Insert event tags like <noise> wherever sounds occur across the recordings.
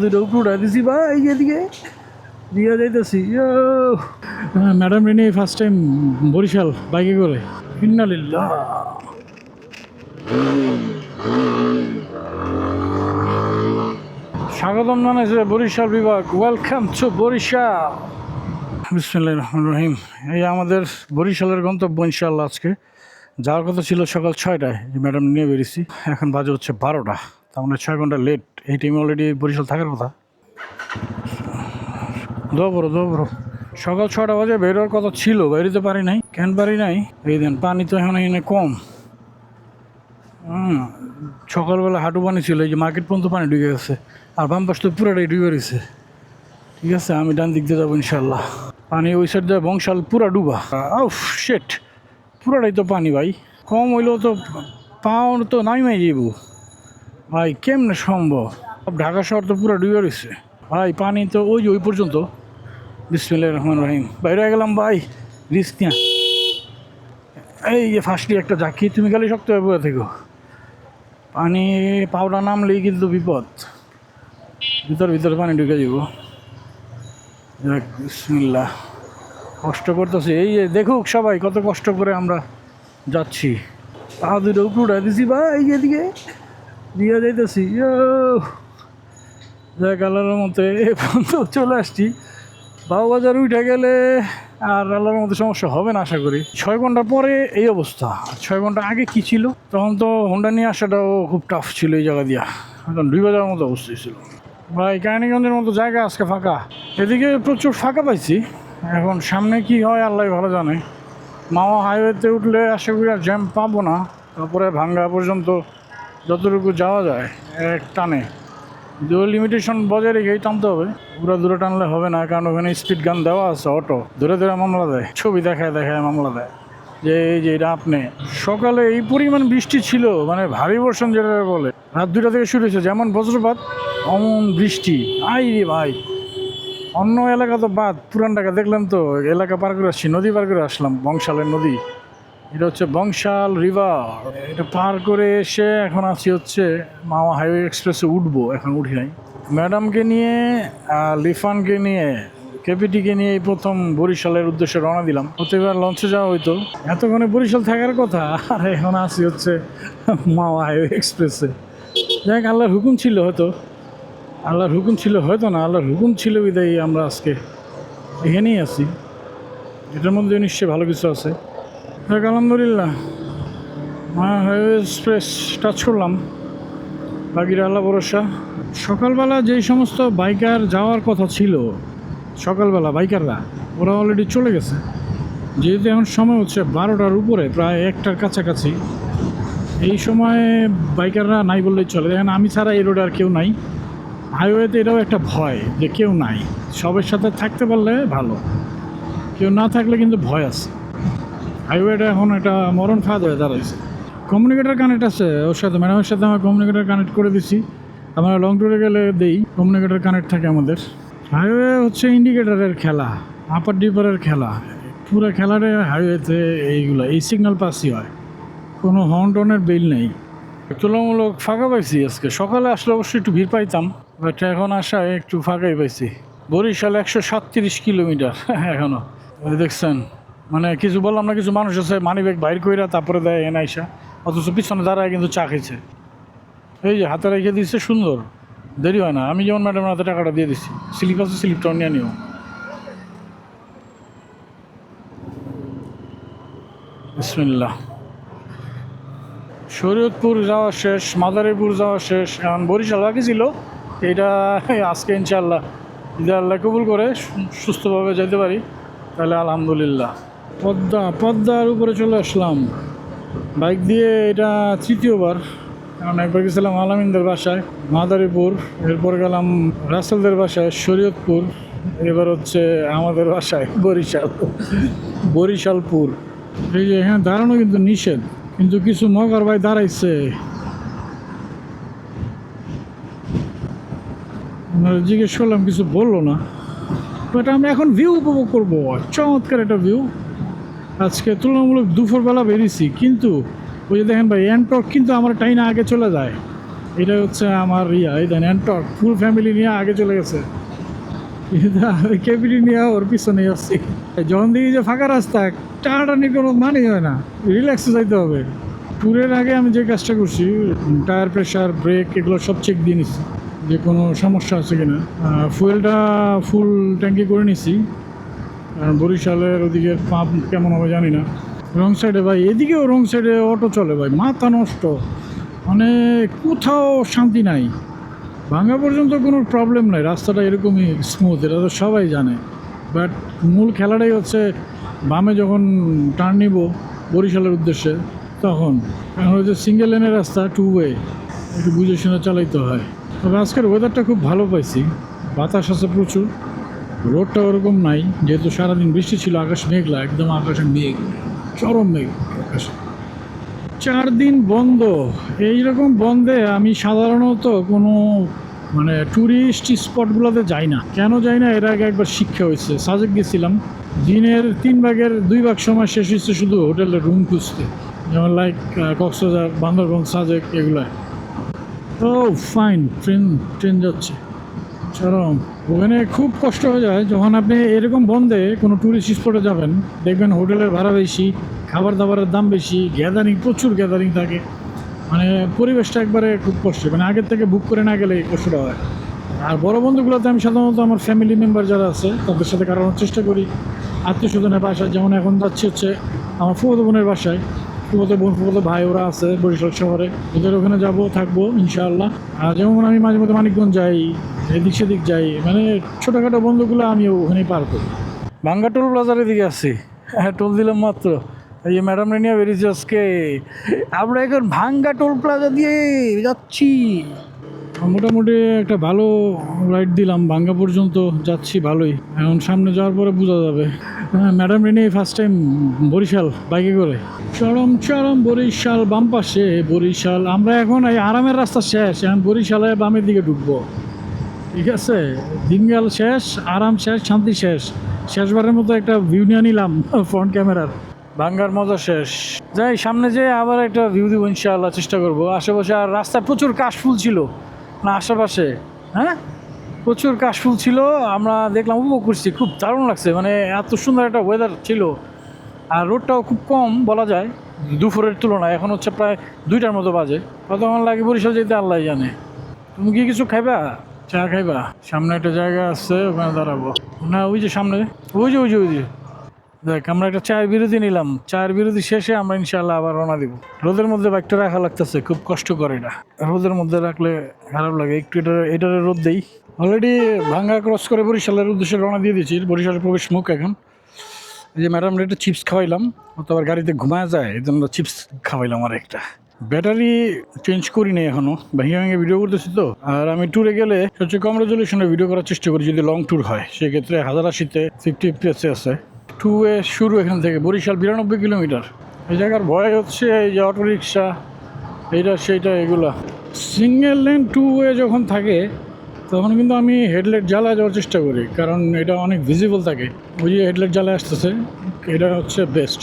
দুটো উপরে দিছি ভাই এদিকে। দিয়ে যাইতেছি। Madam Reni first time Barishal বাইকে করে। ইন্নালিল্লাহ। স্বাগতম জানাইছে বরিশাল বিভাগ। Welcome to Barishal. বিসমুল্লাহ রহমান রহিম। এই আমাদের বরিশালের গন্তব্য ইনশাল্লাহ আজকে। যাওয়ার কথা ছিল সকাল ছয়টায়। ম্যাডাম নিয়ে বেরিয়েছি। এখন বাজে হচ্ছে বারোটা। তার মানে ছয় ঘণ্টা লেট এই টাইমে অলরেডি বরিশাল থাকার কথা। দোবরো দোবরো সকাল ছটা বাজে বেরোর কথা ছিল বেরোতে পারি নাই কেন পারি নাই। এই দেন, পানি তো এখন এখানে কম। সকালবেলা হাঁটু পানি ছিল, এই যে মার্কেট পর্যন্ত পানি ঢুকে গেছে। আর বাম পাশ তো পুরোটাই ডুবে রয়েছে। ঠিক আছে, আমি ডান দিক দিয়ে যাব ইনশাল্লাহ পানি ওই সাইড দিয়ে বংশাল পুরা ডুবা। আউফ শেট পুরাটাই তো পানি ভাই। কম হইলেও তো পাও তো নামিমাই যাব ভাই, কেমনে সম্ভব? ঢাকা শহর তো পুরো ডুবে রয়েছে। ভাই, পানি তো ওই ওই পর্যন্ত। বিসমিল্লাহ রহমান রহিম। বাইরে গেলাম ভাই, রিস্ক নিয়া। এই যে ফার্স্টলি একটা জাকি তুমি খালি শক্ত হয়ে পড়ে থেকো। পানি পাউডা নামলেই কিন্তু বিপদ। ভিতর ভিতর পানি ঢুকে যাব যাক, বিসমিল্লাহ। কষ্ট করতেছি। এই যে দেখুক সবাই কত কষ্ট করে আমরা যাচ্ছি। পা দুটো উপরে দিছি ভাই এদিকে দিয়ে যাইতেছি। যাক, আল্লাহর মতে এ পর্যন্ত চলে আসছি। বাবুবাজার উঠে গেলে আর আল্লাহর মধ্যে সমস্যা হবে না, আশা করি। ছয় ঘণ্টা পরে এই অবস্থা। ছয় ঘণ্টা আগে কি ছিল? তখন তো হোন্ডা নিয়ে আসাটাও খুব টাফ ছিল এই জায়গা দিয়া। এখন দুই বাজার মতো অবস্থায় ছিল। ভাই, কাহিনীগঞ্জের মতো জায়গা আজকে ফাঁকা। এদিকে প্রচুর ফাঁকা পাইছি। এখন সামনে কি হয়, আল্লাহ ভালো জানে। মামা হাইওয়েতে উঠলে আশা করি আর জ্যাম পাবো না। তারপরে ভাঙ্গা পর্যন্ত যতটুকু যাওয়া যায়, এক টানে। দুটো লিমিটেশন বজায় রেখেই টানতে হবে। পুরো দূরে টানলে হবে না, কারণ ওখানে স্পিড গান দেওয়া আছে অটো ধরে ধরে মামলা দেয়, ছবি দেখায় দেখায় মামলা দেয়। যে এই যে এটা আপনি। সকালে এই পরিমাণ বৃষ্টি ছিল মানে ভারী বর্ষণ যেটা বলে, রাত দুটা থেকে শুরু হয়েছে, যেমন বজ্রপাত, অমন বৃষ্টি। আই রে ভাই। অন্য এলাকা তো বাদ, পুরান ঢাকা দেখলাম তো, এলাকা পার করে আসছি, নদী পার করে আসলাম, বংশালের নদী। এটা হচ্ছে বংশাল রিভার। এটা পার করে এসে এখন আছি হচ্ছে মামা হাইওয়ে এক্সপ্রেসে উঠবো, এখন উঠি নাই। ম্যাডামকে নিয়ে লিফানকে নিয়ে, কেপিটিকে নিয়ে এই প্রথম বরিশালের উদ্দেশ্যে রওনা দিলাম। প্রতিবার লঞ্চে যাওয়া হইতো। এতক্ষণে বরিশাল থাকার কথা, আর এখন আসি হচ্ছে মামা হাইওয়ে এক্সপ্রেসে। যাক, আল্লাহর হুকুম ছিল হয়তো। আল্লাহর হুকুম ছিল হয়তো না, আল্লাহর হুকুম ছিল বিদায়ী আমরা আজকে এখানেই আছি। এটার মধ্যে নিশ্চয়ই ভালো কিছু আছে। যাক আলহামদুলিল্লাহ। হাইওয়ে এক্সপ্রেস টাচ করলাম। বাকিরা আল্লাহ ভরসা। সকালবেলা যেই সমস্ত বাইকার যাওয়ার কথা ছিল, সকালবেলা বাইকাররা ওরা অলরেডি চলে গেছে। যেহেতু এখন সময় হচ্ছে বারোটার উপরে, প্রায় একটার কাছাকাছি। এই সময় বাইকাররা নাই বললেই চলে। দেখেন, আমি ছাড়া এই রোডে আর কেউ নাই। হাইওয়েতে এটাও একটা ভয় যে কেউ নাই। সবের সাথে থাকতে পারলে ভালো। কেউ না থাকলে কিন্তু ভয় আছে। হাইওয়েটা এখন একটা মরণ ফাঁদ হয়ে দাঁড়াইছে। কমিউনিকেটার কানেক্ট আছে, ওর সাথে ম্যাডামের সাথে আমার কমিউনিকেটার কানেক্ট করে দিছি। আমরা লং ট্যুরে গেলে দেই কমিউনিকেটার কানেক্ট থাকে আমাদের। হাইওয়ে হচ্ছে ইন্ডিকেটারের খেলা আপার ডিপারের খেলা। পুরো খেলাটা হাইওয়েতে এইগুলো, এই সিগন্যাল পাসই হয়। কোনো হর্ন টনের বিল নেই। তুলনামূলক ফাঁকা পাইছি আজকে। সকালে আসলে অবশ্যই একটু ভিড় পাইতাম বাট এখন আসায় একটু ফাঁকাই পাইছি। বরিশাল একশো সাতত্রিশ কিলোমিটার <laughs> এখনও দেখছেন মানে কিছু বললাম না, কিছু মানুষ আছে মানি ব্যাগ বাইর কইরা তারপরে দেয়, এনে আইসা। অথচ পিছনে দাঁড়ায় কিন্তু চা খেয়েছে এই যে হাতে রেখে দিচ্ছে সুন্দর। দেরি হয় না। আমি যেমন ম্যাডামের হাতে টাকাটা দিয়ে দিচ্ছি স্লিপ আছে স্লিপটাও নিয়ে নিও। বিসমিল্লাহ। শরীয়তপুর যাওয়া শেষ, মাদারীপুর যাওয়া শেষ। এখন বরিশাল বাকি ছিল। এটা আজকে ইনশাল্লাহ যদি আল্লাহ কবুল করে, সুস্থভাবে যেতে পারি। তাহলে আলহামদুলিল্লাহ। পদ্মা, পদ্মার উপরে চলে আসলাম। বাইক দিয়ে এটা তৃতীয়বার। কারণ একবার গেছিলাম আলামিনদের বাসায়, মাদারীপুর। এরপর গেলাম রাসেলদের বাসায়, শরীয়তপুর। এবার হচ্ছে আমাদের বাসায়, বরিশাল। বরিশালপুর। এই যে এখানে দাঁড়ানো কিন্তু নিষেধ, কিন্তু কিছু মগার ভাই দাঁড়াইছে। জিজ্ঞেস করলাম, কিছু বলল না। বাট আমরা এখন ভিউ উপভোগ করব। চমৎকার একটা ভিউ আজকে তুলনামূলক দুপুরবেলা বেরিয়েছি, কিন্তু ওই যে দেখেন ভাই অ্যান্টক কিন্তু আমার টাইনা আগে চলে যায়। এটা হচ্ছে আমার ইয়া, এই দেন অ্যান্টক ফুল ফ্যামিলি নিয়ে আগে চলে গেছে। কেবিনি নিয়ে ওর পিছনে আসছি যখন দিকে যে ফাঁকা রাস্তা, টানাটানি কোনো মানেই হয় না। রিল্যাক্সে যাইতে হবে। ট্যুরের আগে আমি যে কাজটা করছি টায়ার প্রেশার ব্রেক এগুলো সব চেক দিয়ে নিচ্ছি যে কোনো সমস্যা আছে কিনা। ফুয়েলটা ফুল ট্যাঙ্কি করে নিছি। বরিশালের ওদিকে পাম্প কেমন হবে জানি না। রং সাইডে ভাই, এদিকেও রং সাইডে অটো চলে ভাই, মাথা নষ্ট। মানে কোথাও শান্তি নাই। ভাঙ্গা পর্যন্ত কোনো প্রবলেম নাই, রাস্তাটা এরকমই স্মুথ এটা তো সবাই জানে। বাট মূল খেলাটাই হচ্ছে, বামে যখন টার্ন নিব বরিশালের উদ্দেশ্যে, তখন। এখন হচ্ছে সিঙ্গেল লেনের রাস্তা টু ওয়ে একটু বুঝে শুনে চালাইতে হয়। তবে আজকের ওয়েদারটা খুব ভালো পাইছি। বাতাস আছে প্রচুর। রোডটা ওরকম নাই, যেহেতু সারাদিন বৃষ্টি ছিল, আকাশ মেঘলা, একদম আকাশে মেঘ, চরম মেঘ আকাশে। চার দিন বন্ধ, এইরকম বন্ধে আমি সাধারণত কোনো মানে ট্যুরিস্ট স্পটগুলোতে যাই না। কেন যাই না? এর আগে একবার শিক্ষা হয়েছে, সাজেক গেছিলাম। দিনের তিন ভাগের দুই ভাগ সময় শেষ হচ্ছে শুধু হোটেলের রুম খুঁজতে, যেমন লাইক কক্সবাজার, বান্দরবন, সাজেক এগুলো ও ফাইন ট্রেন ট্রেন যাচ্ছে। চরম। ওখানে খুব কষ্ট হয়ে যায়। যখন আপনি এরকম বন্ধে কোনো ট্যুরিস্ট স্পটে যাবেন, দেখবেন হোটেলের ভাড়া বেশি খাবার দাবারের দাম বেশি গ্যাদারিং প্রচুর গ্যাদারিং থাকে। মানে পরিবেশটা একবারে খুব কষ্ট। মানে আগের থেকে বুক করে না গেলে কষ্টটা হয়। আর বড় বন্ধুগুলোতে আমি সাধারণত আমার ফ্যামিলি মেম্বার যারা আছে, তাদের সাথে কাটানোর চেষ্টা করি। আত্মীয় স্বজনের বাসায়, যেমন এখন যাচ্ছি হচ্ছে আমার ফুফতো বোনের বাসায়। ফুফতো ফুফতো ভাই ওরা আছে বরিশাল শহরে। ওদের ওখানে যাব, থাকব, ইনশাআল্লাহ। আর যেমন আমি মাঝে মধ্যে মানিকগঞ্জ যাই, এদিক সেদিক যাই মানে ছোটোখাটো বন্ধুগুলো আমি ওখানেই পার করি। ভাঙ্গা টোল প্লাজার দিকে আছি। হ্যাঁ টোল দিলাম মাত্র। এই যে ম্যাডাম রেনিয়া বেরিয়েছে আজকে। আমরা এখন ভাঙ্গা টোল প্লাজা দিয়ে যাচ্ছি। মোটামুটি একটা ভালো রাইড দিলাম, ভাঙ্গা পর্যন্ত যাচ্ছি ভালোই। এখন সামনে যাওয়ার পরে বোঝা যাবে। হ্যাঁ madam Reni first time Barishal বাইকে করে। চরম চরম বরিশাল, বাম পাশে বরিশাল। আমরা এখন এই আরামের রাস্তা শেষ, এখন বরিশালে বামের দিকে ঢুকবো। ঠিক আছে? দিনকাল শেষ, আরাম শেষ, শান্তি শেষ। শেষবারের মতো একটা ভিউ নিয়ে নিলাম ফ্রন্ট ক্যামেরার ভাঙ্গার মজা শেষ। যাই, সামনে যে আবার একটা ভিউ দিব ইনশাআল্লাহ, চেষ্টা করব। আশেপাশে আর রাস্তায় প্রচুর কাশফুল ছিল। না, আশেপাশে হ্যাঁ? প্রচুর কাশফুল ছিল, আমরা দেখলাম, উপভোগ করছি, খুব দারুণ লাগছে মানে এত সুন্দর একটা ওয়েদার ছিল। আর রোডটাও খুব কম, বলা যায়, দুপুরের তুলনায়, এখন হচ্ছে প্রায় দুইটার মতো বাজে। কতক্ষণ লাগে বরিশাল যেতে, আল্লাহ জানে। তুমি কি কিছু খাইবা? চা খাইবা? সামনে একটা জায়গা আছে, ওখানে দাঁড়াবো। না, ওই যে সামনে, ওই যে ওই যে ওই যে। দেখ, আমরা একটা চায়ের বিরতি নিলাম। চায়ের বিরতি শেষে আমরা ইনশাল্লাহ আবার রওনা দিব। রোদের মধ্যে বাইকটা রাখা লাগতেছে, খুব কষ্ট করে এটা। রোদের মধ্যে রাখলে খারাপ লাগে, একটু এটা এটারে রোদ দেই। অলরেডি ভাঙ্গা ক্রস করে বরিশালের উদ্দেশ্যে রওনা দিয়ে দিয়েছি বরিশালের প্রবেশ মুখ এখন। এই যে ম্যাডাম একটা চিপস খাওয়াইলাম তো আবার গাড়িতে ঘুমায় যায় এই জন্য চিপস খাওয়াইলাম আর একটা। ব্যাটারি চেঞ্জ করি নি এখনও, ভেঙে ভেঙে ভিডিও করতেছি তো। আর আমি ট্যুরে গেলে সবচেয়ে কম রেজলিউশনে ভিডিও করার চেষ্টা করি যদি লং ট্যুর হয়। সেক্ষেত্রে হাজার আশিতে ফিফটি এফপিএসে আছে। টু এ শুরু এখান থেকে, বরিশাল বিরানব্বই কিলোমিটার। এই জায়গার ভয় হচ্ছে, এই যে অটো রিক্সা এইটা, সেইটা, এগুলা। সিঙ্গেল লেন টু ওয়ে যখন থাকে, তখন কিন্তু আমি হেডলাইট জ্বালা যাওয়ার চেষ্টা করি, কারণ এটা অনেক ভিজিবল থাকে। ওই যে হেডলাইট জ্বালা আসতেছে, এটা হচ্ছে বেস্ট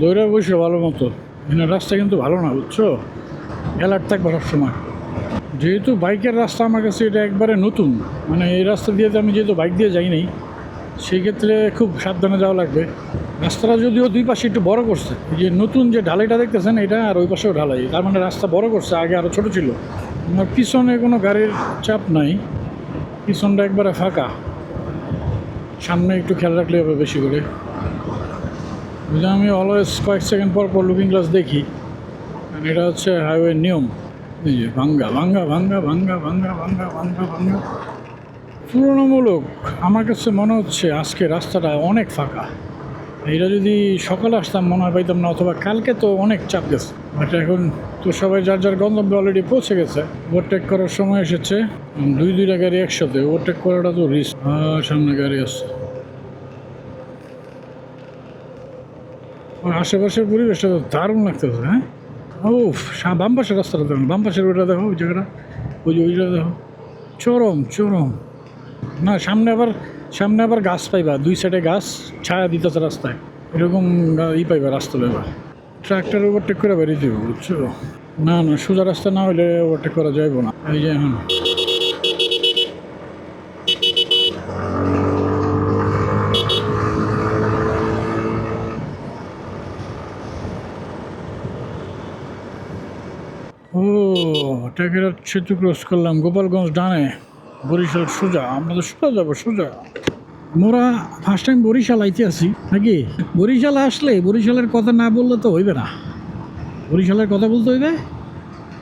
দৌড়ে বসে ভালো মতো। রাস্তা কিন্তু ভালো না, বুঝছ? অ্যালার্ট থাকবে সবসময়। যেহেতু বাইকের রাস্তা আমার কাছে এটা একবারে নতুন মানে এই রাস্তা দিয়ে আমি যেহেতু বাইক দিয়ে যাই নাই, সেই ক্ষেত্রে খুব সাবধানে যাওয়া লাগবে। রাস্তাটা যদিও দুই পাশে একটু বড় করছে যে নতুন যে ঢালাইটা দেখতেছেন, এটা আর ওই পাশেও ঢালাই, তার মানে রাস্তা বড় করছে, আগে আরও ছোট ছিল। আমার পিছনে কোনো গাড়ির চাপ নাই, পিছনটা একবারে ফাঁকা। সামনে একটু খেয়াল রাখলে হবে বেশি করে। আমি অলওয়েজ কয়েক সেকেন্ড পর পর লুকিং গ্লাস দেখি। এটা হচ্ছে হাইওয়ে নিয়ম। এই যে ভাঙ্গা ভাঙ্গা ভাঙ্গা ভাঙ্গা ভাঙ্গা ভাঙ্গা ভাঙ্গা ভাঙ্গা। তুলনামূলক আমার কাছে মনে হচ্ছে আজকে রাস্তাটা অনেক ফাঁকা। এটা যদি সকালে আসতাম মনে হয় পাইতাম না, অথবা কালকে তো অনেক চাপ গেছে। বাট এখন তো সবাই যার যার গন্তব্যে অলরেডি পৌঁছে গেছে। ওভারটেক করার সময় এসেছে। দুই, দুইটা গাড়ি একসাথে। ওভারটেক করাটা তো রিস্ক সামনে গাড়ি আসছে আশেপাশের পরিবেশটা তো দারুণ লাগতেছে হ্যাঁ? ও বাম পাশের রাস্তাটা দেখো বাম পাশের দেখো, ওই জায়গাটা, ওই যে ওইটা দেখো। চরম চরম। না, সামনে আবার সামনে আবার গাছ পাইবা, দুই সাইডে গাছ, ছায়া দিতেছে রাস্তায়। এরকম ই পাইবা রাস্তা পাইবা। ট্রাক্টর ওভারটেক করে বেরিয়ে দেবো বুঝছ? না না, সোজা রাস্তা না হলে ওভারটেক করা যাইব না। এই যে এখন। ট্যাকের সেতু ক্রস করলাম। গোপালগঞ্জ ডানে, বরিশাল সোজা। আমরা তো সোজা যাব, সোজা। মোরা ফার্স্ট টাইম বরিশাল আইতে আছি, নাকি? বরিশাল আসলে বরিশালের কথা না বললে তো হইবে না। বরিশালের কথা বলতে হইবে,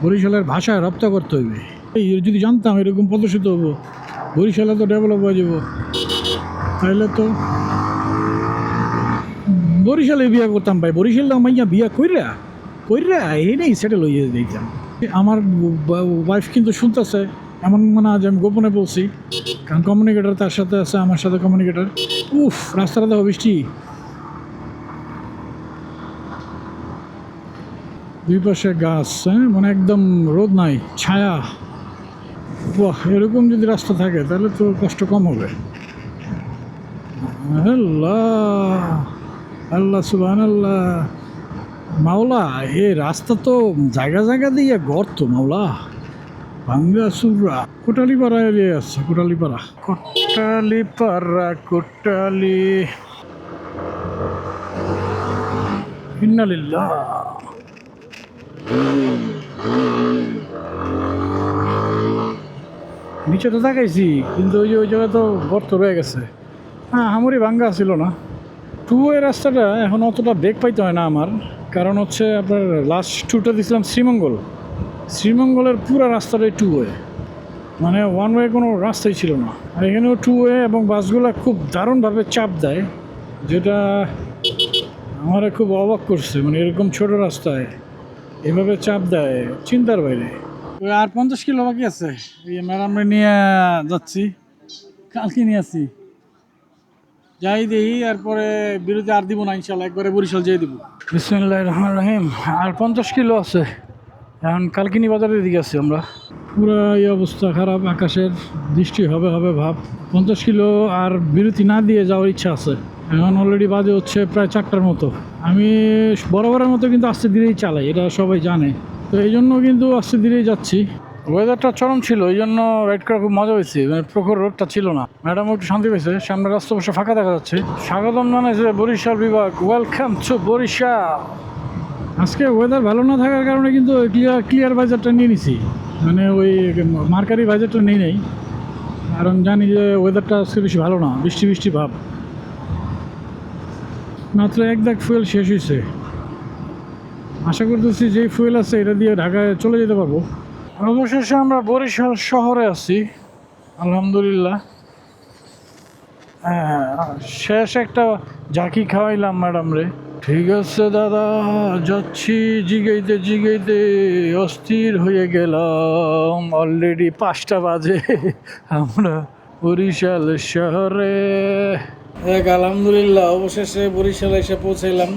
বরিশালের ভাষায় রপ্ত করতে হইবে। এই যদি জানতাম এরকম প্রদর্শিত হব, বরিশালে তো ডেভেলপ হয়ে যাব। তাহলে তো বরিশালে বিয়া করতাম ভাই। বরিশালে মাইয়া বিয়া কইরা কইরা এই নেই সেটেল হয়ে দিতাম আমার ওয়াইফ কিন্তু শুনতেছে, এমন মনে হয় যে আমি গোপনে বলছি। কারণ কমিউনিকেটার তার সাথে আছে, আমার সাথে কমিউনিকেটার উফ, রাস্তাটা দেখো বৃষ্টি। দুই পাশে গাছ হ্যাঁ? মানে একদম রোদ নাই, ছায়া। বাহ, এরকম যদি রাস্তা থাকে, তাহলে তো কষ্ট কম হবে। আল্লাহ আল্লাহ সুবাহ আল্লাহ মাওলা, এ রাস্তা তো জায়গা জায়গা দিয়ে গর্ত মাওলা। ভাঙ্গা সুবরা কোটালিপাড়া এরিয়া আছে কোটালিপাড়া। কোটালিপাড়া, কোটালি। ইন্নালিল্লাহ। নিচে তো তাকাইছি, কিন্তু ওই যে ওই জায়গায় তো গর্ত রয়ে গেছে। হ্যাঁ আমারই ভাঙ্গা ছিল না। টু ওয়ে রাস্তাটা এখন অতটা বেগ পাইতে হয় না আমার। কারণ হচ্ছে আপনার লাস্ট টুটা দিছিলাম শ্রীমঙ্গল। শ্রীমঙ্গলের পুরো রাস্তাটাই টু ওয়ে মানে ওয়ান ওয়ে কোনো রাস্তাই ছিল না। আর এখানেও টু ওয়ে এবং বাসগুলো খুব দারুণভাবে চাপ দেয়, যেটা আমার খুব অবাক করছে। মানে এরকম ছোট রাস্তায় এভাবে চাপ দেয় চিন্তার বাইরে। আর পঞ্চাশ কিলো বাকি আছে। এই ম্যাডামরে নিয়ে যাচ্ছি। কালকে নিয়ে আসছি। যাই দিই এরপরে বিরতি আর দিব না ইনশাল্লাহ। একবারে বরিশাল যেয়ে দিব। বিসমুল্লাহ রহমান রহিম। আর পঞ্চাশ কিলো আছে। এখন কালকিনি বাজারের দিকে আছি আমরা। পুরো এই অবস্থা খারাপ আকাশের বৃষ্টি হবে হবে ভাব। পঞ্চাশ কিলো আর বিরতি না দিয়ে যাওয়ার ইচ্ছা আছে। এখন অলরেডি বাজে হচ্ছে প্রায় চারটার মতো। আমি বরাবরের মতো কিন্তু আস্তে ধীরেই চালাই এটা সবাই জানে। তো এই জন্য কিন্তু আস্তে ধীরেই যাচ্ছি। ওয়েদারটা চরম ছিল, এই জন্য রাইড করা খুব মজা হয়েছে। মানে প্রখর রোডটা ছিল না। ম্যাডাম একটু শান্তি পেয়েছে সামনে রাস্তা বসে ফাঁকা দেখা যাচ্ছে। স্বাগতম জানাইছে বরিশাল বিভাগ। Welcome to Barishal. আজকে ওয়েদার ভালো না থাকার কারণে কিন্তু ক্লিয়ার ক্লিয়ার বাজারটা নিয়ে নিছি। মানে ওই মার্কারি বাজারটা নেই নেই। কারণ জানি যে ওয়েদারটা আজকে বেশি ভালো না, বৃষ্টি বৃষ্টি ভাব। মাত্র এক দাগ ফুয়েল শেষ হয়েছে আশা করতেছি যে ফুয়েল আছে, এটা দিয়ে ঢাকায় চলে যেতে পারব। অবশেষে আমরা বরিশাল শহরে আছি, আলহামদুলিল্লাহ। হ্যাঁ শেষ একটা ঝাঁকি খাওয়াইলাম ম্যাডাম রে। ঠিক আছে দাদা, যাচ্ছি, জিগাইতে জিগাইতে অস্থির হয়ে গেলাম। অলরেডি পাঁচটা বাজে, আমরা বরিশাল শহরে। এক আলহামদুলিল্লাহ, অবশেষে বরিশালে এসে পৌঁছাইলাম।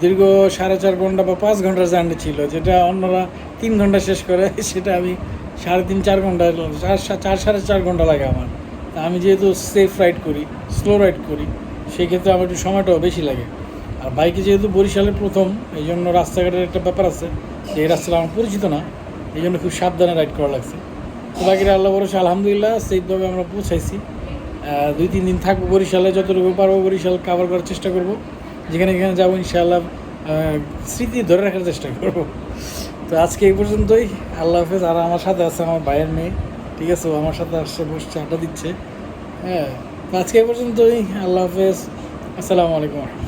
দীর্ঘ সাড়ে চার ঘণ্টা বা পাঁচ ঘণ্টার জার্নি ছিল, যেটা অন্যরা তিন ঘণ্টা শেষ করে, সেটা আমি সাড়ে তিন, চার ঘণ্টা চার চার, সাড়ে চার ঘণ্টা লাগে আমার। তা আমি যেহেতু সেফ রাইড করি স্লো রাইড করি সেই ক্ষেত্রে আমার একটু সময়টাও বেশি লাগে। আর বাইকে যেহেতু বরিশালের প্রথম এই জন্য রাস্তাঘাটের একটা ব্যাপার আছে যে এই রাস্তাটা আমার পরিচিত না এই জন্য খুব সাবধানে রাইড করা লাগছে। তো বাকিরা আল্লাহ ভরসা, আলহামদুলিল্লাহ, সেইভাবে আমরা পৌঁছাইছি। দুই, তিন দিন থাকব বরিশালে, যতটুকু পারব বরিশাল কাভার করার চেষ্টা করব। যেখানে যেখানে যাব, ইনশাআল্লাহ স্মৃতি ধরে রাখার চেষ্টা করব। তো আজকে এই পর্যন্তই। আল্লাহ হাফেজ, আর আমার সাথে আছে আমার ভাইয়ের মেয়ে। ঠিক আছে, ও আমার সাথে আসছে, বসছে, আড্ডা দিচ্ছে। হ্যাঁ তো আজকে এই পর্যন্তই। আল্লাহ হাফেজ। আসসালামু আলাইকুম।